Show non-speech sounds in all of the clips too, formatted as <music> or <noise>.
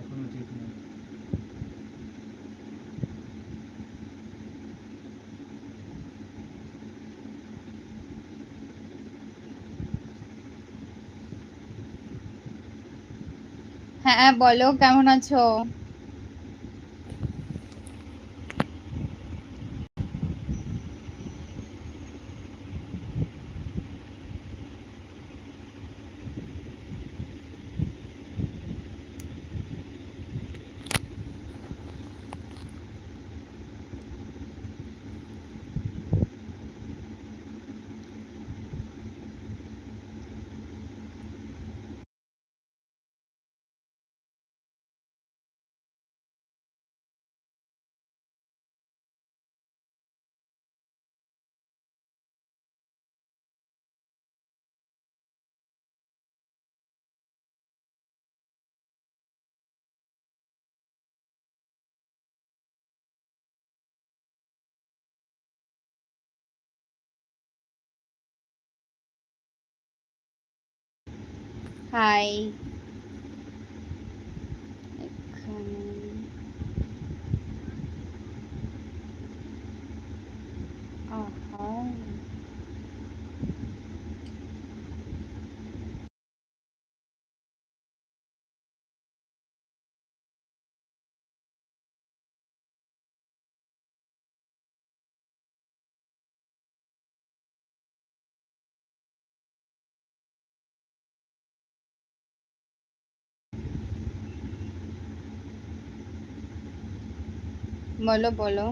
আর কোনো দিক নেই। হ্যাঁ বলো কেমন আছো? হাই এখানে আহা বলো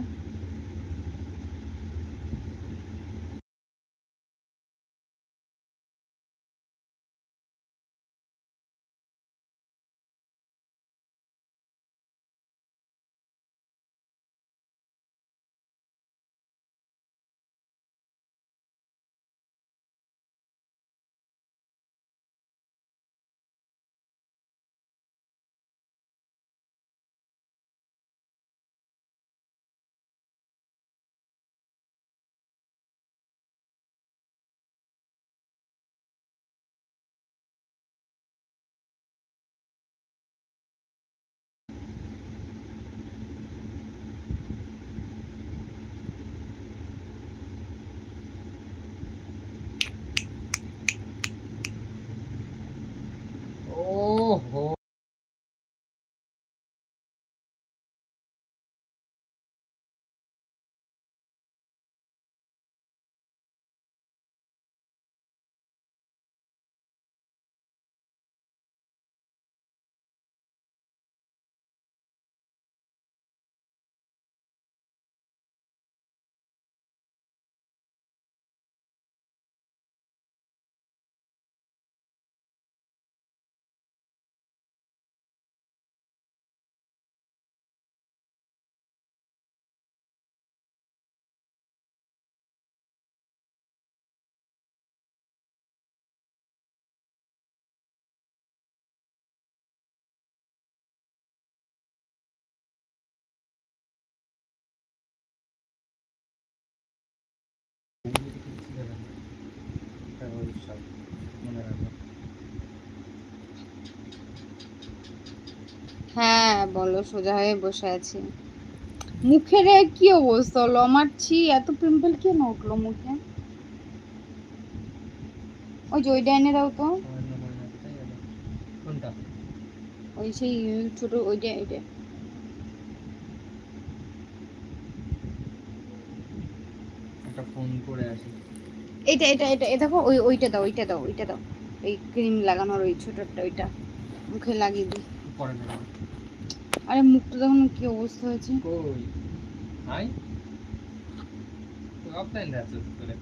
বলো ওহো হ্যাঁ বলো, সোজা হয়ে বসে আছি। মুখের কি অবস্থা? হলো আমার ছি, এত পিম্পল কেন উঠল মুখে? ওই যে ওই ডাইনে দাও তো। ওই সেই ছোট ওইটা ওইটা ফোন করে আসি। এটা এটা এটা দেখো ওই ওইটা দাও ওইটা দাও ওইটা দাও। এই ক্রিম লাগানোর ওই ছোটটা ওইটা। মুখে লাগিয়ে দিই। পরে নেব। আরে মুখটা দেখো কি অবস্থা হয়েছে। কই? হাই? তো আপনি আছে তোরে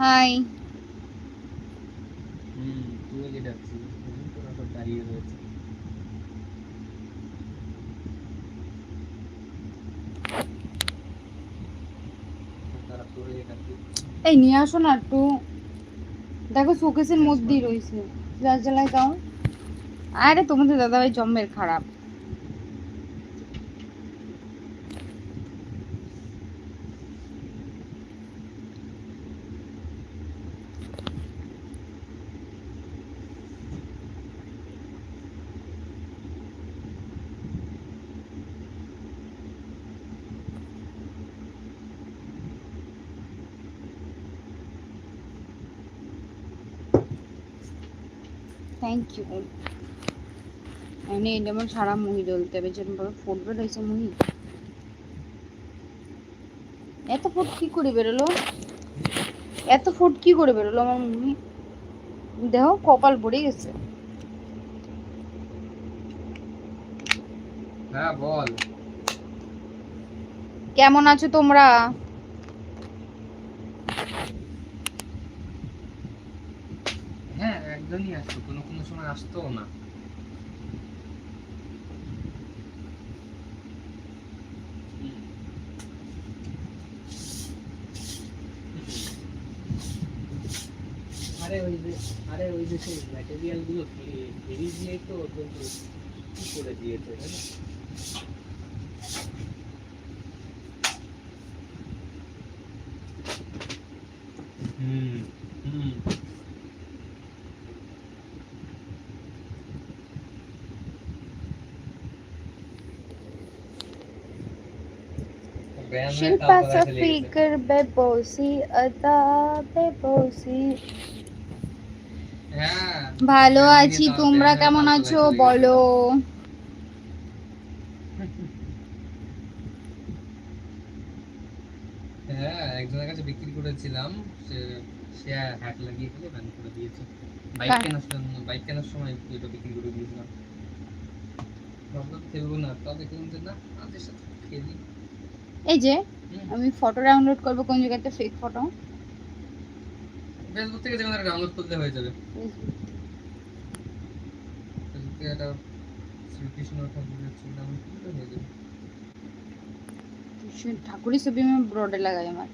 হাই হুম তুই কি ডাকছিস তোরা তো দাঁড়িয়ে রয়েছে। এই নিয়ে আসো না একটু। দেখো শোকেসের মধ্যেই রয়েছে। যার জ্বালায় দাও। আরে তোমাদের দাদাভাই জম্মের খারাপ। থ্যাংক ইউ এনে যেমন সারা মুহি জ্বলতে হবে যেরকম ভাবে ফুটবে রয়েছে মুহি এত ফুট কি করে বেরোলো? এত ফুট কি করে বেরোলো আমার মুহি দেহ কপাল পড়ে গেছে। হ্যাঁ বল। কেমন আছো তোমরা হ্যাঁ একজনই আসতো, কোনো কোনো সময় আসতো না আরে ওই যে, আরে ওই যে সেই ম্যাটেরিয়ালগুলো ফেরি দিয়ে তো অত্যন্ত কি করে দিয়েছে? হুম হুম ব্যায়াম হয়ে শিল্পা। সফিকর বেবসি আদা বেবসি হ্যাঁ ভালো আছি তোমরা কেমন আছো বলো। হ্যাঁ একজনের কাছে বিক্রি করেছিলাম সে সে হ্যাট লাগিয়ে ফেলে ব্যান করে দিয়েছে। বাইক কেনার বাইক কেনার সময় এটা বিক্রি করে দিয়েছিলাম। ভাবলাম খেলব না তাও দেখলাম যে না আমাদের সাথে খেলি। এই যে আমি ফটো ডাউনলোড করব কোন জায়গাতে ফেক ফটো ফেসবুক থেকে যেমন ডাউনলোড করতে হয়ে যাবে। ফেসবুক থেকে এটা শ্রীকৃষ্ণ ঠাকুরের ছবি ডাউনলোড করলে হয়ে যাবে? ঠাকুরের ছবি আমি ব্রডে লাগাই আমার।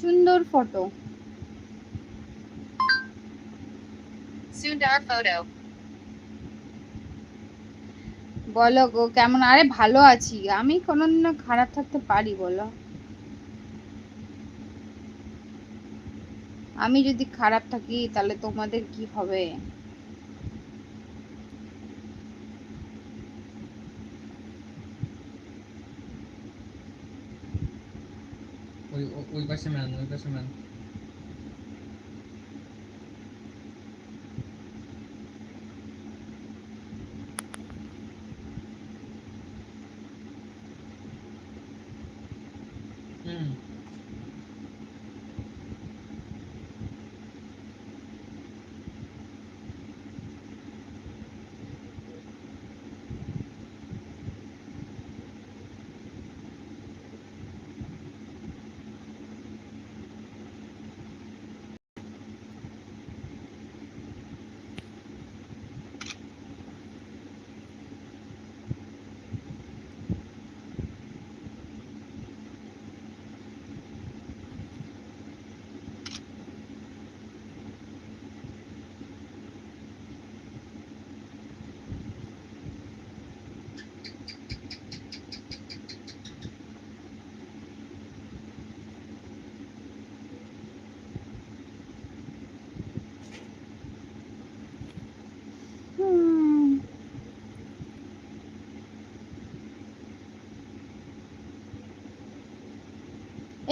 সুন্দর ফটো সুন্দর ফটো বলো গো কেমন? আরে ভালো আছি। আমি কোনোদিনও খারাপ থাকতে পারি বলো। আমি যদি খারাপ থাকি তাহলে তোমাদের কি হবে? ওই ও- ওই পাশে ম্যান ওই পাশে ম্যান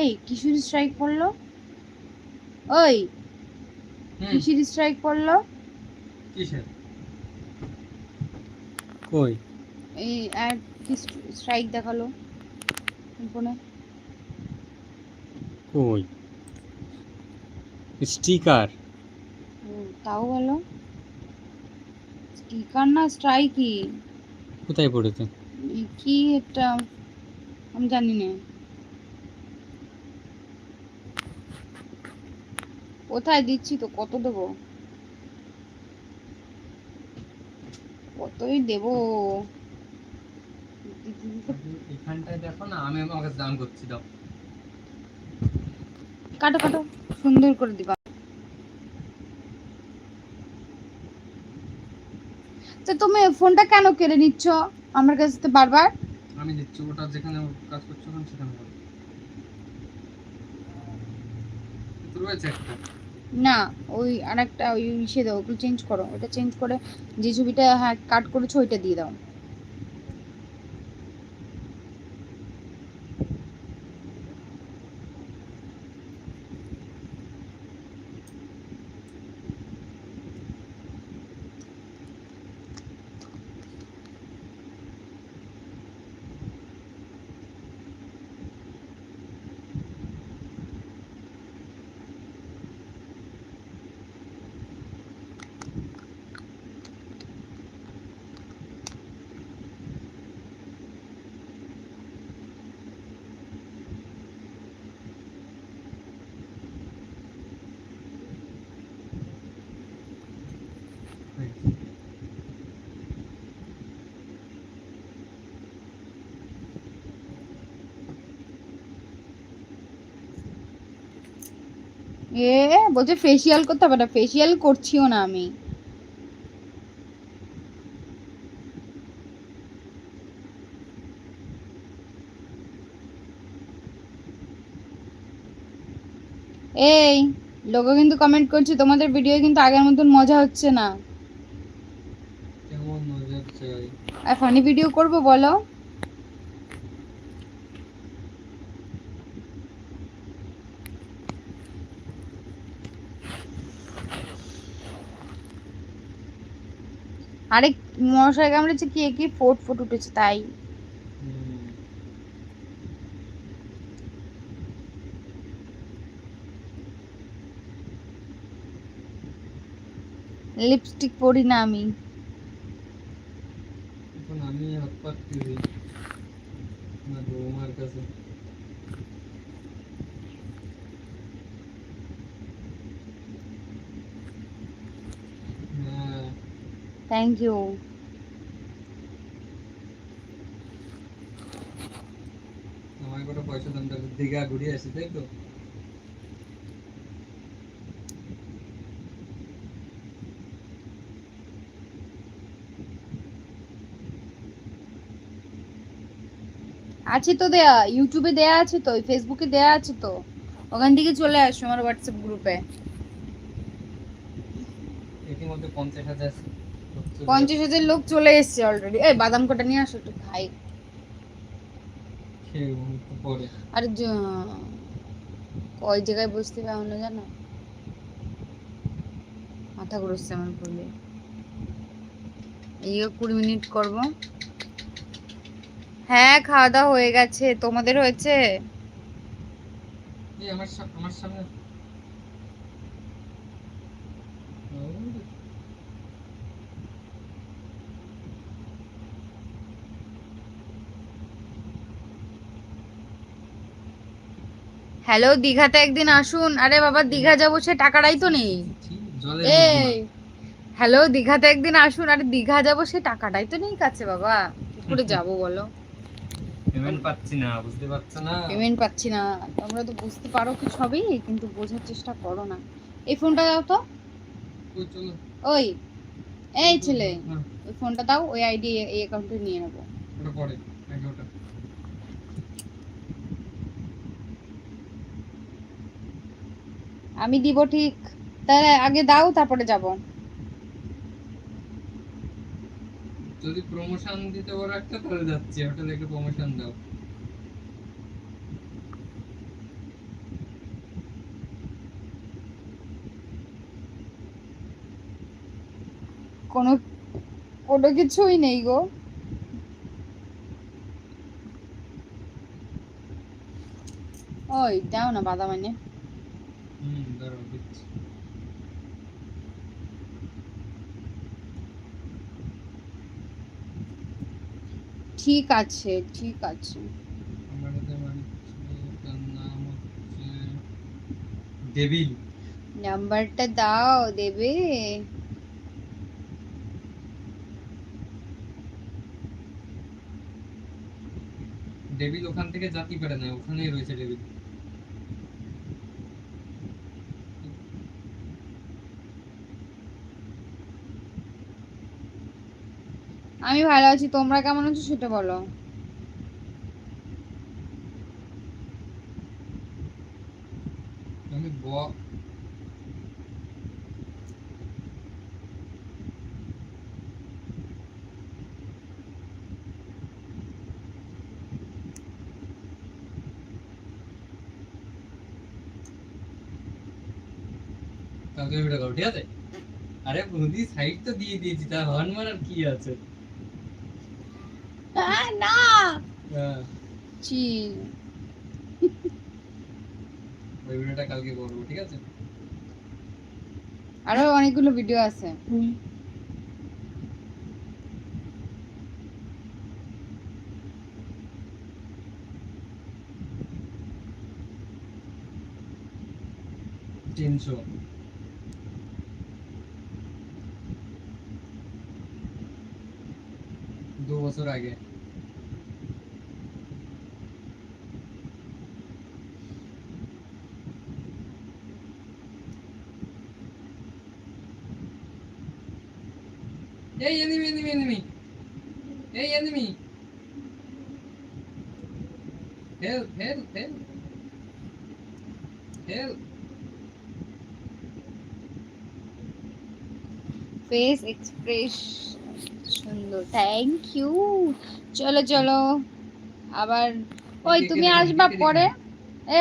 এই কিশোর স্ট্রাইক পড়ল। ওই কিশোর স্ট্রাইক পড়ল। কিসের? কই? এই আর কি স্ট্রাইক দেখাল। ফোনে। কই? স্টিকার? ও, তাও ভালো। স্টিকার না স্ট্রাইকই কোথায় পড়েছে? কি একটা আমি জানি না। কোথায় দিচ্ছি তো? কত দেবো? কতই দেবো? এখানটায় দেখো না আমি আমাকে দান করছি দাও। কাটো কাটো। সুন্দর করে দিবা। তো তুমি ফোনটা কেন কেড়ে নিচ্ছ? আমার কাছে তো বারবার। আমি দিচ্ছি ওটা যেখানে কাজ করছ সেখানে রয়েছে একটা। না, ওই আর একটা ওই ইসে দাও, ওগুলো চেঞ্জ করো। ওটা চেঞ্জ করে যে ছবিটা হ্যাঁ কাট করেছ, ওইটা দিয়ে দাও। এ বলছে ফেসিয়াল করতে হবে না ফেসিয়াল করছিও না আমি। এই লোকও কিন্তু কমেন্ট করছে তোমাদের ভিডিও কিন্তু আগের মতন মজা হচ্ছে না। ফানি ভিডিও করব বলো? আরে মশাই কামড়েছে কি? কি ফোট ফোট উঠেছে, তাই। লিপস্টিক পরি না আমি। আমি হাত পাচ্ছি না বৌমার কাছে হ্যাঁ থ্যাংক ইউ আমায় কটা পয়সা দাম দীঘা ঘুরে আসি তাই তো? আছে তো দেয়া ইউটিউবে দেয়া আছে তো ফেসবুকে দেয়া আছে তো। ওখান থেকে চলে আসো আমার হোয়াটসঅ্যাপ গ্রুপে ইতিমধ্যে পঞ্চাশ হাজার পঞ্চাশ হাজার লোক চলে এসছে অলরেডি এই বাদাম কটা নিয়ে আসো একটু খাই। আর কয় জায়গায় বসতে পারো না জানো? মাথা ঘুরছে আমার পুরো এই কুড়ি মিনিট করব। হ্যাঁ খাওয়া দাওয়া হয়ে গেছে। তোমাদের হয়েছে? আমার সামনে হ্যালো দীঘাতে একদিন আসুন। আরে বাবা দীঘা যাব সে টাকাটাই তো নেই। এই হ্যালো দীঘাতে একদিন আসুন। আরে দীঘা যাব সে টাকাটাই তো নেই কাছে বাবা। কি করে <laughs> যাব বলো? পেমেন্ট পাচ্ছি না বুঝতে পারছ না? পেমেন্ট পাচ্ছি না। তোমরা তো বুঝতে পারো কি সবই কিন্তু বোঝার চেষ্টা করো না। এই ফোনটা দাও তো। ওই এই ছেলে। হ্যাঁ, ওই ফোনটা দাও ওই আইডি এই অ্যাকাউন্টে নিয়ে নেব। পরে আগে ওটা আমি দিব ঠিক। তাহলে আগে দাও তারপরে যাব। যদি প্রমোশন দিতে পারো একটা তাহলে যাচ্ছি। হোটেলে একটু প্রমোশন দাও। কোনো কোনো কিছুই নেই গো। ওই দাও না বাদাম এনে। হুম দাঁড়াও ঠিক আছে ঠিক আছে। ডেভিল নাম্বারটা দাও দেবে। ডেভিল ওখান থেকে জাতি পারে না ওখানেই রয়েছে ডেভিল আমি ভালো আছি, তোমরা কেমন আছো সেটা বলো। কালকে ভিডিও ঠিক আছে? আরে বৌদি সাইড তো দিয়ে দিয়েছি তার হর্ন মারার কি আছে আহ, না হ্যাঁ, চি ওই ভিডিওটা কালকে করব ঠিক আছে? আরও অনেকগুলো ভিডিও আছে। তিনশো। দু বছর আগে এই enemy enemy enemy এই enemy. Help help help. Help. Face express সুন্দর থ্যাংক ইউ চলো চলো। আবার ওই তুমি আসবা পরে?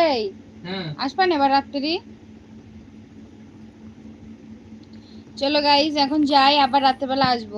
এই। হ্যাঁ। আসবা না এবার রাত্রি? চলো গাইজ এখন যাই আবার রাত্রেবেলা আসব।